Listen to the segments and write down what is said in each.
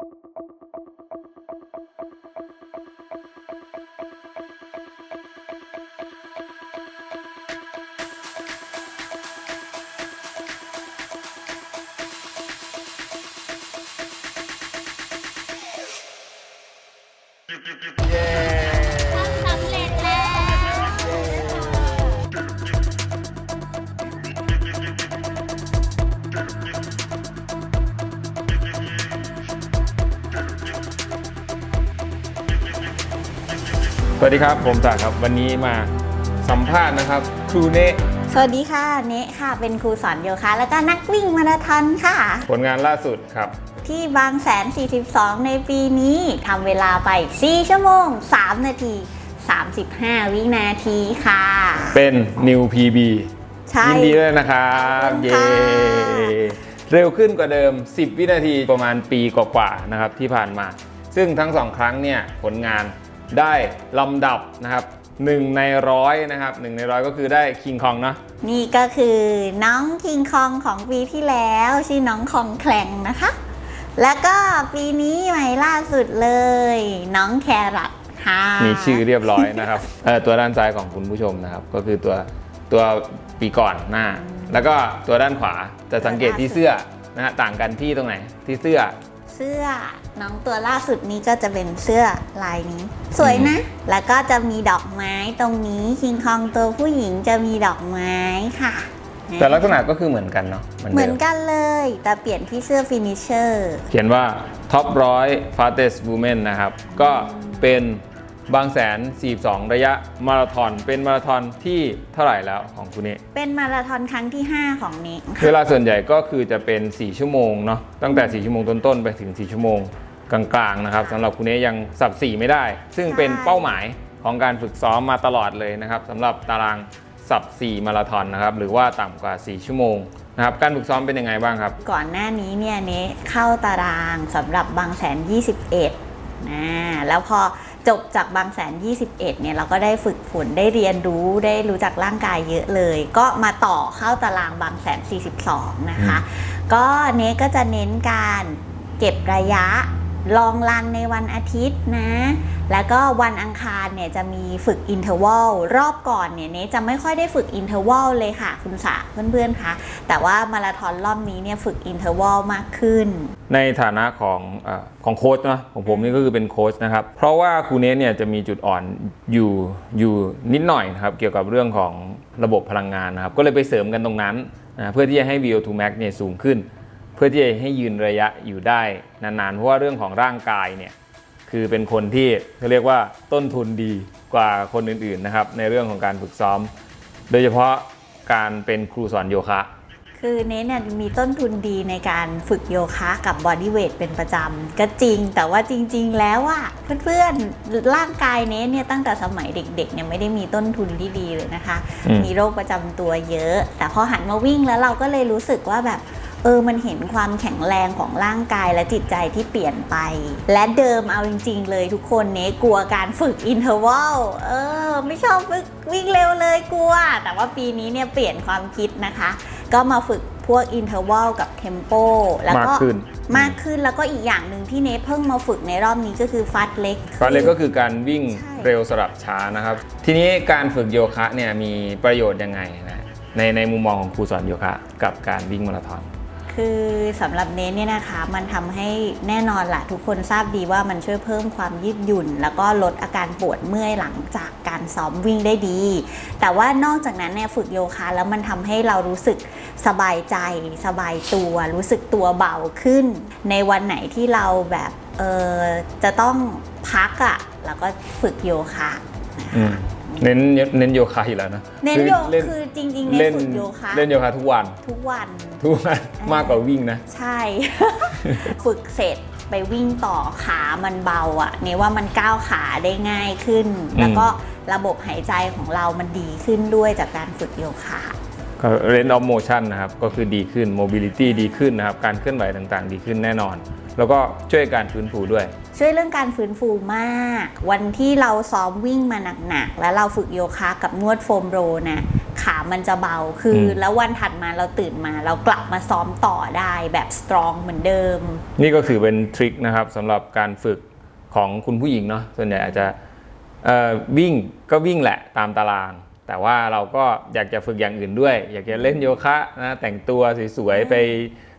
เสวัสดีครับ ผมจากครับวันนี้มาสัมภาษณ์นะครับครูเนะสวัสดีค่ะ เนะค่ะ เป็นครูสอนโยคะ แล้วก็นักวิ่งมาราธอนค่ะ ผลงานล่าสุดครับ ที่บางแสน 42 ในปีนี้ทำเวลาไป 4 ชั่วโมง 3 นาที 35 วินาทีค่ะ เป็น New PB ใช่ยินดีด้วยนะครับขอบคุณเย้ค่ะเร็วขึ้นกว่าเดิม 10 วินาทีประมาณปีกว่าๆนะครับที่ผ่านมา ซึ่งทั้งสองครั้งเนี่ยผลงาน ได้ลำดับนะครับหนึ่งในร้อยนะครับหนึ่งในร้อยก็คือได้คิงคองเนาะนี่ก็คือน้องคิงคองของปีที่แล้วชื่อน้องคองแคลงนะคะ แล้วก็ปีนี้ใหม่ล่าสุดเลย น้องแครอทค่ะมีชื่อเรียบร้อยนะครับเอ่อตัวด้านซ้ายของคุณผู้ชมนะครับ ก็คือตัวตัวปีก่อนหน้า แล้วก็ตัวด้านขวาจะสังเกตที่เสื้อนะฮะต่างกันที่ตรงไหนที่เสื้อเสื้อ น้องตัวล่าสุดนี้ก็จะเป็นเสื้อลายนี้ สวยนะ แล้วก็จะมีดอกไม้ตรงนี้คิงคองตัวผู้หญิงจะมีดอกไม้ค่ะ แต่ลักษณะก็คือเหมือนกันเนาะเหมือนเหมืเดิอนมกันเลย แต่เปลี่ยนที่เสื้อฟินิชเชอร์ เขียนว่า Top 100 Fastest Women นะครับ ก็เป็น บางแสน 42 ระยะมาราธอน เป็นมาราธอนที่เท่าไหร่แล้วของคุณนี่เป็นมาราธอนครั้งที่ 5 ของนี้เวลาส่วนใหญ่ก็คือจะเป็น 4 ชั่วโมงเนาะตั้งแต่ 4 ชั่วโมงต้นๆ ไปถึง 4 ชั่วโมงกลางๆนะครับสำหรับคุณเนยังสับ 4 ไม่ได้ ซึ่งเป็นเป้าหมายของการฝึกซ้อมมาตลอดเลยนะครับสำหรับตารางสับ 4 มาราธอนนะครับหรือว่าต่ำกว่า 4 ชั่วโมงนะครับการฝึกซ้อมเป็นยังไงบ้างครับ ก่อนหน้านี้เนี่ยเนเข้าตารางสำหรับบางแสน 21นะแล้วพอ จบจากบางแสน 21 เนี่ยเราก็ได้ฝึกฝนได้เรียนรู้ได้รู้จักร่างกายเยอะเลย ก็มาต่อเข้าตารางบางแสน 42 นะคะ ก็เนก็จะเน้นการเก็บระยะลองรันในวันอาทิตย์นะ แล้วก็วันอังคารเนี่ยจะมีฝึกอินเทอร์วัลรอบก่อนเนี่ยเนจะไม่ค่อยได้ฝึกอินเทอร์วัลเลยค่ะ คุณสาเพื่อนๆคะแต่ว่ามาราธอนรอบนี้เนี่ยฝึกอินเทอร์วัลมากขึ้น ในฐานะของอของโค้ชนะของผมนี่ก็คือเป็นโค้ชนะครับ เพราะว่าครูเนสเนี่ยจะมีจุดอ่อนอยู่อยู่นิดหน่อยนะครับเกี่ยวกับเรื่องของระบบพลังงานนะครับ ก็เลยไปเสริมกันตรงนั้นนะเพื่อที่จะให้ VO2 max เนี่ยสูงขึ้น เพื่อที่จะให้ยืนระยะอยู่ได้นานๆ เพราะว่าเรื่องของร่างกายเนี่ย คือเป็นคนที่เขาเรียกว่าต้นทุนดีกว่าคนอื่นๆนะครับ ในเรื่องของการฝึกซ้อม โดยเฉพาะการเป็นครูสอนโยคะ คือเนทเนี่ยมีต้นทุนดีในการฝึกโยคะกับบอดี้เวทเป็นประจำก็จริง แต่ว่าจริง ๆ แล้วอะเพื่อนๆร่างกายเนทเนี่ยตั้งแต่สมัยเด็กๆเนี่ยไม่ได้มีต้นทุนที่ดีเลยนะคะ อืม มีโรคประจำตัวเยอะ แต่พอหันมาวิ่งแล้วเราก็เลยรู้สึกว่าแบบ เออมันเห็นความแข็งแรงของร่างกายและจิตใจที่เปลี่ยนไป และเดิมเอาจริง ๆ เลยทุกคนเนกลัวการฝึกอินเทอร์วัลเออ ไม่ชอบฝึกวิ่งเร็วเลยกลัว แต่ว่าปีนี้เนี่ยเปลี่ยนความคิดนะคะ ก็มาฝึกพวกอินเทอร์วัลกับเทมโปแล้วก็มากขึ้นมากขึ้นแล้วก็อีกอย่างหนึ่งที่เนทเพิ่งมาฝึกในรอบนี้ก็คือฟัดเล็กฟาสเล็กก็คือการวิ่งใช่เร็วสลับช้านะครับ ทีนี้การฝึกโยคะเนี่ยมีประโยชน์ยังไงนะในในมุมมองของครูสอนโยคะ กับการวิ่งมาราธอน คือสำหรับเนทเนี่ยนะคะ มันทำให้แน่นอนละทุกคนทราบดีว่ามันช่วยเพิ่มความยืดหยุ่น แล้วก็ลดอาการปวดเมื่อยหลังจากการซ้อมวิ่งได้ดี แต่ว่านอกจากนั้นเนี่ยฝึกโยคะแล้วมันทำให้เรารู้สึกสบายใจ สบายตัว รู้สึกตัวเบาขึ้น ในวันไหนที่เราแบบเออจะต้องพักอะ่ะเราก็ฝึกโยคะนะคะ เน้นเน้นโยคะอยู่แล้วนะเน้นโยเล่นคือจริงๆเน้นฝึกโยคะเล่นโยคะทุกวันทุกวันทุกวันมากกว่าวิ่งนะ ใช่ ฝึกเสร็จไปวิ่งต่อขามันเบาอะ่ะเนี่ยว่ามันก้าวขาได้ง่ายขึ้น แล้วก็ระบบหายใจของเรามันดีขึ้นด้วยจากการฝึกโยคะก็ range of motion นะครับก็คือดีขึ้น mobility ดีขึ้นนะครับการเคลื่อนไหวต่างๆ ดีขึ้นแน่นอน แล้วก็ช่วยการฟื้นฟูด้วย ช่วยเรื่องการฟื้นฟูมาก วันที่เราซ้อมวิ่งมาหนักๆ แล้วเราฝึกโยคะกับนวดโฟมโรนะขามันจะเบาคืออมแล้ววันถัดมาเราตื่นมา เรากลับมาซ้อมต่อได้แบบสตรองเหมือนเดิม นี่ก็ถือเป็นทริคนะครับสำหรับการฝึกของคุณผู้หญิงเนาะส่วนใหญ่อาจจะเอ่อวิ่งก็วิ่งแหละตามตาราง แต่ว่าเราก็อยากจะฝึกอย่างอื่นด้วย อยากจะเล่นโยคะนะแต่งตัวสวยๆไป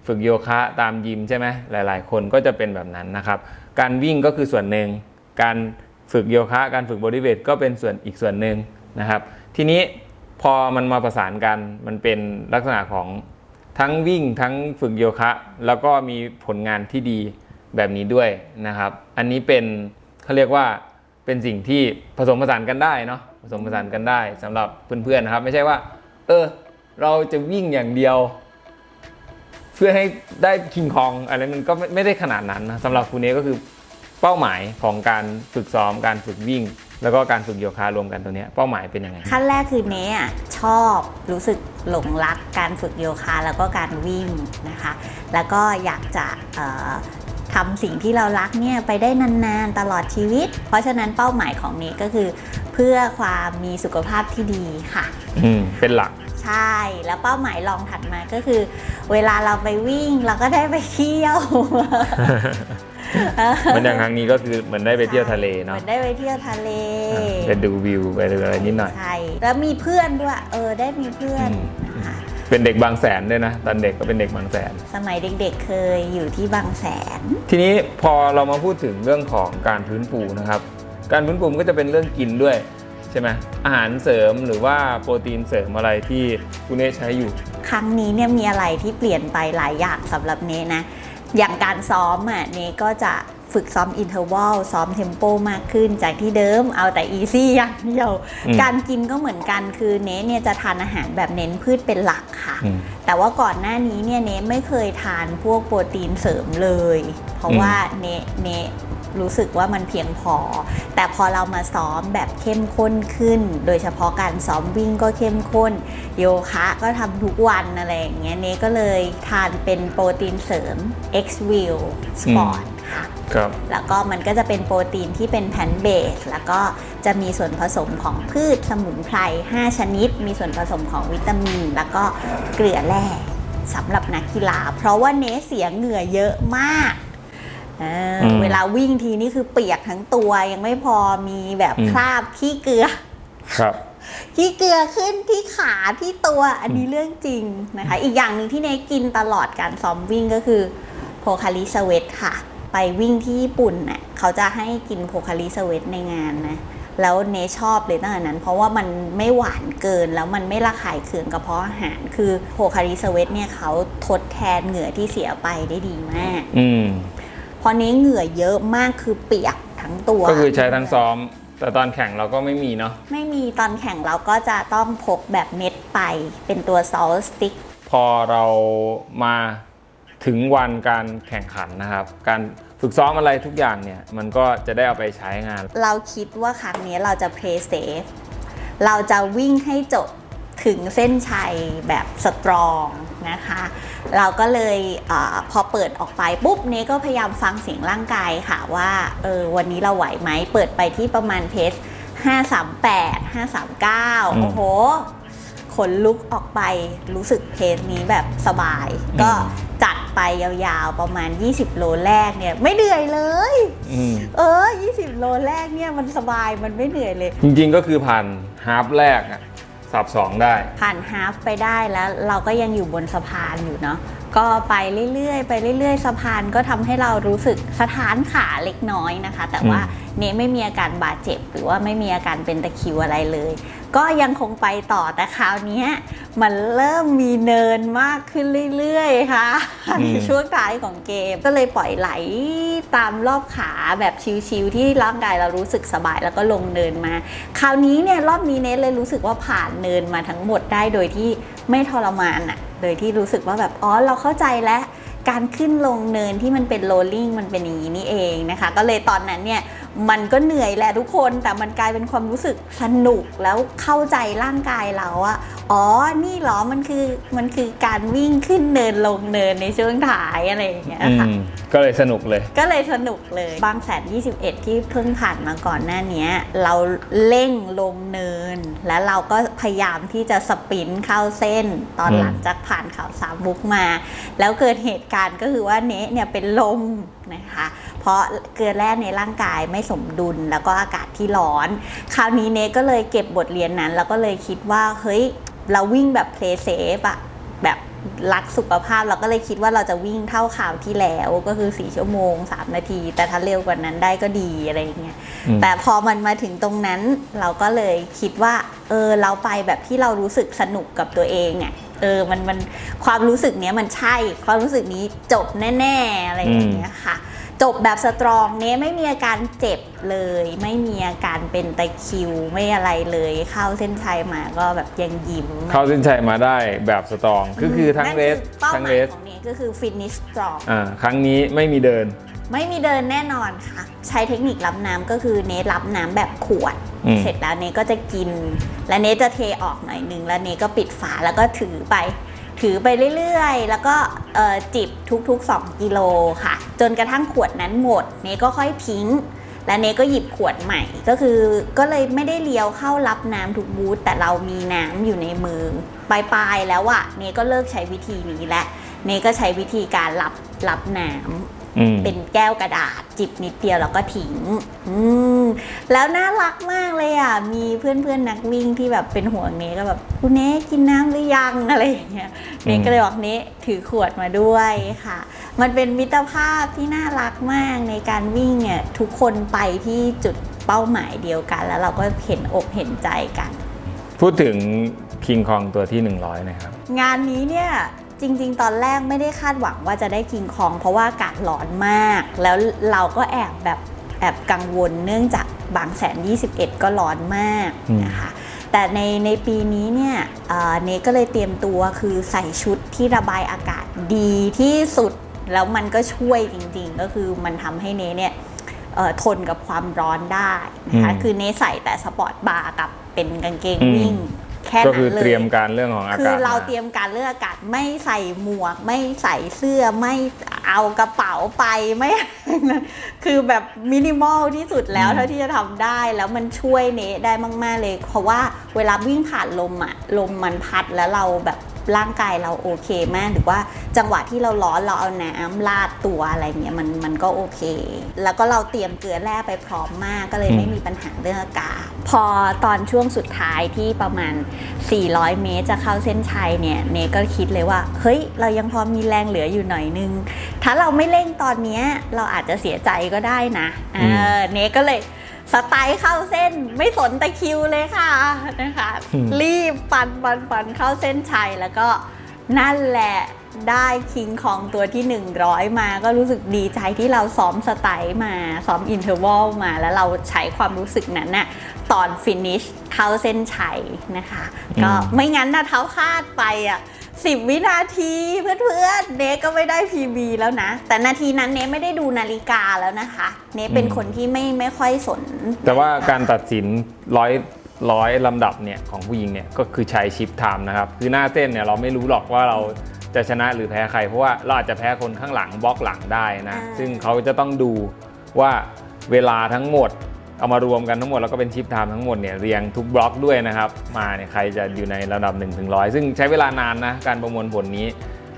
ฝึกโยคะตามยิมใช่ไหมหลาย ๆ คนก็จะเป็นแบบนั้นนะครับ การวิ่งก็คือส่วนหนึ่ง การฝึกโยคะการฝึกบอดี้เวทก็เป็นส่วนอีกส่วนหนึ่งนะครับ ทีนี้พอมันมาประสานกันมันเป็นลักษณะของทั้งวิ่งทั้งฝึกโยคะ แล้วก็มีผลงานที่ดีแบบนี้ด้วยนะครับ อันนี้เป็นเขาเรียกว่าเป็นสิ่งที่ผสมผสานกันได้เนาะผสมผสานกันได้สำหรับเพื่อนๆนะครับ ไม่ใช่ว่า เออ เราจะวิ่งอย่างเดียว พื่อให้ได้คิงคองอะไรมันก็ไม่ไม่ได้ขนาดนั้นนะสำหรับคุณเนก็คือเป้าหมายของการฝึกซ้อมการฝึกวิ่ง แล้วก็การฝึกโยคะรวมกันตัวเนี้ยเป้าหมายเป็นยังไงขั้นแรกคือเนอะชอบรู้สึกหลงรักการฝึกโยคะแล้วก็การวิ่งนะคะ แล้วก็อยากจะเอ่อทำสิ่งที่เรารักเนี่ยไปได้นานๆตลอดชีวิต เพราะฉะนั้นเป้าหมายของเนก็คือ เพื่อความมีสุขภาพที่ดีค่ะอืมเป็นหลัก ใช่ แล้วเป้าหมายรองถัดมาก็คือ เวลาเราไปวิ่งเราก็ได้ไปเที่ยวเหมันอย่างครั้งนี้ก็คือเหมือนได้ไปเที่ยวทะเลเหเนาะมือนได้ไปเที่ยวทะเลไปดูวิวไปดูอะไรนิดหน่อยใช่แล้วมีเพื่อนด้วยเออได้มีเพื่อนอืมนะคะเป็นเด็กบางแสนด้วยนะตอนเด็กก็เป็นเด็กบางแสน สมัยเด็กๆเคยอยู่ที่บางแสน ทีนี้พอเรามาพูดถึงเรื่องของการพื้นฟูนะครับ การพื้นฟูมันก็จะเป็นเรื่องกินด้วย ใช่ไหมอาหารเสริมหรือว่าโปรตีนเสริมอะไรที่คุณเนใช้อยู่ ครั้งนี้เนี่ยมีอะไรที่เปลี่ยนไปหลายอย่างสำหรับเนนะ อย่างการซ้อมอะเนก็จะฝึกซ้อมอินเทอร์วัลซ้อมเทมโปมากขึ้น จากที่เดิมเอาแต่อีซี่อย่างเดียวอืมการกินก็เหมือนกันคือเนเนี่ยจะทานอาหารแบบเน้นพืชเป็นหลักค่ะอืมแต่ว่าก่อนหน้านี้เนี่ยเนไม่เคยทานพวกโปรตีนเสริมเลย เพราะว่าเนเน รู้สึกว่ามันเพียงพอ แต่พอเรามาซ้อมแบบเข้มข้นขึ้น โดยเฉพาะการซ้อมวิ่งก็เข้มข้น โยคะก็ทำทุกวันอะไรอย่างเงี้ยเนก็เลยทานเป็นโปรตีนเสริม X w i l Sport ค่ะครับแล้วก็มันก็จะเป็นโปรตีนที่เป็นแพนเบส แล้วก็จะมีส่วนผสมของพืชสมุนไพร 5 ชนิด มีส่วนผสมของวิตามิน แล้วก็เกลือแร่สำหรับนักกีฬา เพราะว่าเนสเสียเหงื่อเยอะมาก เอออมเวลาวิ่งทีนี่คือเปียกทั้งตัวยังไม่พอมีแบบอืมคราบขี้เกลือ ครับขี้เกลือขึ้นที่ขาที่ตัวอันนี้เรื่องจริงนะคะ อีกอย่างหนึ่งที่เนกินตลอดการซ้อมวิ่งก็คือโพคาริสเวตค่ะ ไปวิ่งที่ญี่ปุ่นเน่ะเขาจะให้กินโพคาริสเวตในงานนะแล้วเนชอบเลยตั้งแต่นั้น เพราะว่ามันไม่หวานเกินแล้วมันไม่ระคายเคืองกระเพาะอาหาร คือโพคาริสเวตเนี่ยเขาทดแทนเหงื่อที่เสียไปได้ดีมาก อืมเพราะเนเหงื่อเยอะมากคือเปียกทั้งตัวก็คือใช้ทั้งซ้อม แต่ตอนแข่งเราก็ไม่มีเนาะไม่มีตอนแข่งเราก็จะต้องพกแบบเม็ดไป เป็นตัวซอลสติ๊กพอเรามาถึงวันการแข่งขันนะครับ การฝึกซ้อมอะไรทุกอย่างเนี่ย มันก็จะได้เอาไปใช้งาน เราคิดว่าครั้งนี้เราจะเพลย์เซฟเราจะวิ่งให้จบถึงเส้นชัยแบบสตรองนะคะ เราก็เลยอาพอเปิดออกไปปุ๊บเนก็พยายามฟังเสียงร่างกายค่ะว่าเออวันนี้เราไหวไหมเปิดไปที่ประมาณเพส538 539 โอ้โหขนลุกออกไปรู้สึกเพสนี้แบบสบาย ก็จัดไปยาวๆ ประมาณ 20 โลแรกเนี่ย ไม่เหนื่อยเลยอืมเออ 20 โลแรกเนี่ยมันสบายมันไม่เหนื่อยเลย จริงๆก็คือผ่านฮาล์ฟแรกอะ สับสองได้ ผ่านฮาฟไปได้แล้วเราก็ยังอยู่บนสะพานอยู่เนาะก็ไปเรื่อยๆ ไปเรื่อยๆ สะพานก็ทำให้เรารู้สึกสะท้านขาเล็กน้อยนะคะ แต่ว่าเนไม่มีอาการบาดเจ็บ หรือว่าไม่มีอาการเป็นตะคริวอะไรเลย ก็ยังคงไปต่อแต่คราวเนี้ยมันเริ่มมีเนินมากขึ้นเรื่อยๆค่ะอืมในช่วงท้ายของเกมก็เลยปล่อยไหลตามรอบขาแบบชิวๆที่ร่างกายเรารู้สึกสบายแล้วก็ลงเนินมา คราวนี้เนี่ยรอบนี้เนทเลยรู้สึกว่าผ่านเนินมาทั้งหมดได้โดยที่ไม่ทรมานอะโดยที่รู้สึกว่าแบบอ๋อเราเข้าใจแล้วการขึ้นลงเนินที่มันเป็นโรลลิ่งมันเป็นอย่างนี้นี่เองนะคะ ก็เลยตอนนั้นเนี่ย มันก็เหนื่อยแหละทุกคนแต่มันกลายเป็นความรู้สึกสนุกแล้วเข้าใจร่างกายเราอะอ๋อ นี่เหรอมันคือมันคือการวิ่งขึ้นเนินลงเนินในช่วงถ่ายอะไรอย่างเงี้ยอืค่ะมก็เลยสนุกเลย ก็เลยสนุกเลยบางแสน21 ที่เพิ่งผ่านมาก่อนหน้าเนี้ยเราเร่งลงเนิน แล้วเราก็พยายามที่จะสปรินต์เข้าเส้น ตอนอืมหลังจากผ่านเขาสามมุกมา แล้วเกิดเหตุการณ์ก็คือว่าเนะเนี่ยเป็นลม นะคะ เพราะเกลือแร่ในร่างกายไม่สมดุลแล้วก็อากาศที่ร้อน คราวนี้เนะก็เลยเก็บบทเรียนนั้น แล้วก็เลยคิดว่าเฮ้ยเราวิ่งแบบเพลย์เซฟอะแบบรักสุขภาพเราก็เลยคิดว่าเราจะวิ่งเท่าข่าวที่แล้วก็คือ4ชั่วโมง3นาที แต่ถ้าเร็วกว่านั้นได้ก็ดีอะไรอย่างเงี้ยอืมแต่พอมันมาถึงตรงนั้นเราก็เลยคิดว่าเออเราไปแบบที่เรารู้สึกสนุกกับตัวเองอะ เออมันมันความรู้สึกเนี้ยมันใช่ ความรู้สึกนี้จบแน่ๆอะไรอย่างเงี้ยค่ะ จบแบบสตรองเนี้ยไม่มีอาการเจ็บเลย ไม่มีอาการเป็นตะคริวไม่อะไรเลยเข้าเส้นชัยมาก็แบบยังยิ้มเข้าเส้นชัยมาได้แบบสตรองก็คือทั้งนั่นเรสเป้าทั้งหมาเรยสของนี้ก็คือ finish strong อ่าครั้งนี้ไม่มีเดิน ไม่มีเดินแน่นอนค่ะ ใช้เทคนิครับน้ำก็คือเนทรับน้ำแบบขวด อืม เสร็จแล้วเนทก็จะกิน และเนทจะเทออกหน่อยนึงแล้วเนทก็ปิดฝาแล้วก็ถือไป ถือไปเรื่อยๆ แล้วก็เอ่อจิบทุกๆ 2 กิโลค่ะ จนกระทั่งขวดนั้นหมด เนทก็ค่อยทิ้ง และเนทก็หยิบขวดใหม่ก็คือ ก็เลยไม่ได้เลี้ยวเข้ารับน้ำทุกบูธแต่เรามีน้ำอยู่ในมือปลายๆแล้วอะเนทก็เลิกใช้วิธีนี้และ เนทก็ใช้วิธีการรับรับน้ำอืม เป็นแก้วกระดาษ จิบนิดเดียวแล้วก็ทิ้งอืมแล้วน่ารักมากเลยอะ มีเพื่อนเพื่อนๆนักวิ่งที่แบบเป็นห่วงเนก็แบบคุณเนกินน้ำหรือยังอะไรอย่างเงี้ยเนก็เลยบอกเนถือขวดมาด้วยค่ะ มันเป็นมิตรภาพที่น่ารักมากในการวิ่งเนี่ยทุกคนไปที่จุดเป้าหมายเดียวกัน แล้วเราก็เห็นอกเห็นใจกัน พูดถึงคิงคองตัวที่ 100 นะครับ งานนี้เนี่ย จริง ๆ ตอนแรกไม่ได้คาดหวังว่าจะได้กิงคอง เพราะว่าอากาศร้อนมาก แล้วเราก็แอบแบบแอบกังวลเนื่องจากบางแสน 21 ก็ร้อนมากอืมนะคะแต่ในในปีนี้เนี่ยเอ่อเนก็เลยเตรียมตัวคือใส่ชุดที่ระบายอากาศดีที่สุด แล้วมันก็ช่วยจริงๆ ก็คือมันทำให้เนเนี่ยเอ่อทนกับความร้อนได้นะคะอืมคือเนใส่แต่สปอร์ตบาร์กับเป็นกางเกงอืมวิ่ง แค่ก็นั้นคือเลยเตรียมการเรื่องของอาคืกาอศเรามาเตรียมการเรื่องอากาศไม่ใส่หมวก ไม่ใส่เสื้อไม่เอากระเป๋าไปไม่คือแบบมินิมอลที่สุดแล้วอืมเท่าที่จะทำได้แล้วมันช่วยเนได้มาก ๆเลย เพราะว่าเวลาวิ่งผ่านลมอะลมมันพัดแล้วเราแบบ ร่างกายเราโอเคมาก หรือว่าจังหวะที่เราร้อนเราเอาน้ำลาดตัวอะไรเงี้ยมันมันก็โอเค แล้วก็เราเตรียมเกลือแร่ไปพร้อมมากก็เลยไม่มีปัญหาเรื่องอากาศ พอตอนช่วงสุดท้ายที่ประมาณ 400 เมตรจะเข้าเส้นชัยเนี่ยเนก็คิดเลยว่า เฮ้ย เรายังพอมีแรงเหลืออยู่หน่อยนึง ถ้าเราไม่เร่งตอนนี้เราอาจจะเสียใจก็ได้นะเออเนก็เลย สไตล์เข้าเส้นไม่สนตะคริวเลยค่ะนะคะอืมรีบปันปันปันเข้าเส้นชัยแล้วก็นั่นแหละได้คิงของตัวที่ 100 มาก็รู้สึกดีใจที่เราซ้อมสไตล์มาซ้อมอินเทอร์วัลมา แล้วเราใช้ความรู้สึกนั้นน่ะตอนฟินิชเข้าเส้นชัยนะคะ ก็อืมไม่งั้นนะเท้าคาดไปอะ สิบวินาทีเพื่อนๆ เนก็ไม่ได้ PB แล้วนะ แต่นาทีนั้นเนไม่ได้ดูนาฬิกาแล้วนะคะ เนเป็นคนที่ไม่ไม่ค่อยสน แต่ว่าการตัดสินร้อยร้อยลำดับเนี่ยของผู้หญิงเนี่ยก็คือใช้ชิปไทม์นะครับ คือหน้าเส้นเนี่ยเราไม่รู้หรอกว่าเราจะชนะหรือแพ้ใคร เพราะว่าเราอาจจะแพ้คนข้างหลังบล็อกหลังได้นะอ่าซึ่งเขาจะต้องดูว่าเวลาทั้งหมด เอามารวมกันทั้งหมดแล้วก็เป็นชิปไทม์ทั้งหมดเนี่ยเรียงทุกบล็อกด้วยนะครับ มาเนี่ยใครจะอยู่ในระดับ1นถึงร้อยซึ่งใช้เวลานานนะการประมวลผลนี้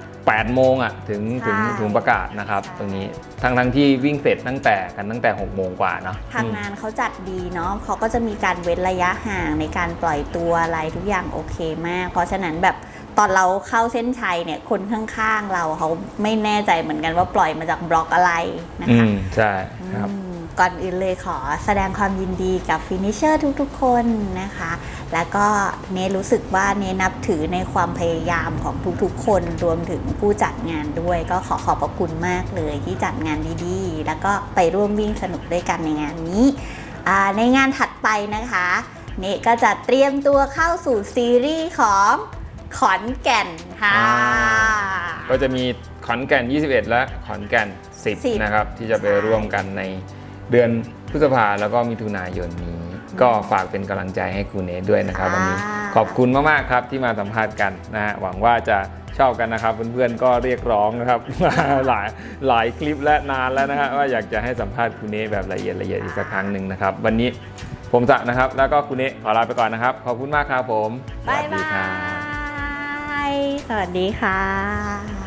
8 โมงอะถึงถึงใช่ถึงประกาศนะครับใช่ตรงนี้ทั้งทั้งที่วิ่งเสร็จตั้งแต่กันตั้งแต่6โมงกว่าเนาะทางงานเขาจัดดีเนาะเขาก็จะมีการเว้นระยะห่างในการปล่อยตัวอะไรทุกอย่างโอเคมาก เพราะฉะนั้นแบบตอนเราเข้าเส้นชัยเนี่ยคนข้างๆเราเขาไม่แน่ใจเหมือนกันว่าปล่อยมาจากบล็อกอะไรนะอืคะมใช่ครับอืม ก่อนอื่นเลยขอแสดงความยินดีกับฟินิชเชอร์ทุกๆ คนนะคะ แล้วก็เนรู้สึกว่าเนนับถือในความพยายามของทุกๆ คนรวมถึงผู้จัดงานด้วย ก็ขอขอบพระคุณมากเลยที่จัดงานดีๆ แล้วก็ไปร่วมวิ่งสนุกด้วยกันในงานนี้อ่าในงานถัดไปนะคะ เนก็จะเตรียมตัวเข้าสู่ซีรีส์ของขอนแก่นค่ะอ่าก็จะมีขอนแก่น 21 และขอนแก่น 10 10นะครับ ที่จะไปใช่ร่วมกันใน เดือนพฤษภาแล้วก็มิถุนายนนี้ ก็ฝากเป็นกำลังใจให้ครูเนทด้วยนะครับวันนี้ค่ะขอบคุณมากๆครับที่มาสัมภาษณ์กันนะฮะหวังว่าจะชอบกันนะครับเพื่อนๆก็เรียกร้องนะครับมาหลายหลายคลิปและนานแล้วนะฮะว่าอยากจะให้สัมภาษณ์ครูเนทแบบละเอียดละเอียดอีกสักครั้งหนึ่งนะครับ วันนี้ผมจะนะครับ แล้วก็ครูเนทขอลาไปก่อนนะครับ ขอบคุณมากครับผมบ๊ายสวัสดีบาครับยสวัสดีค่ะ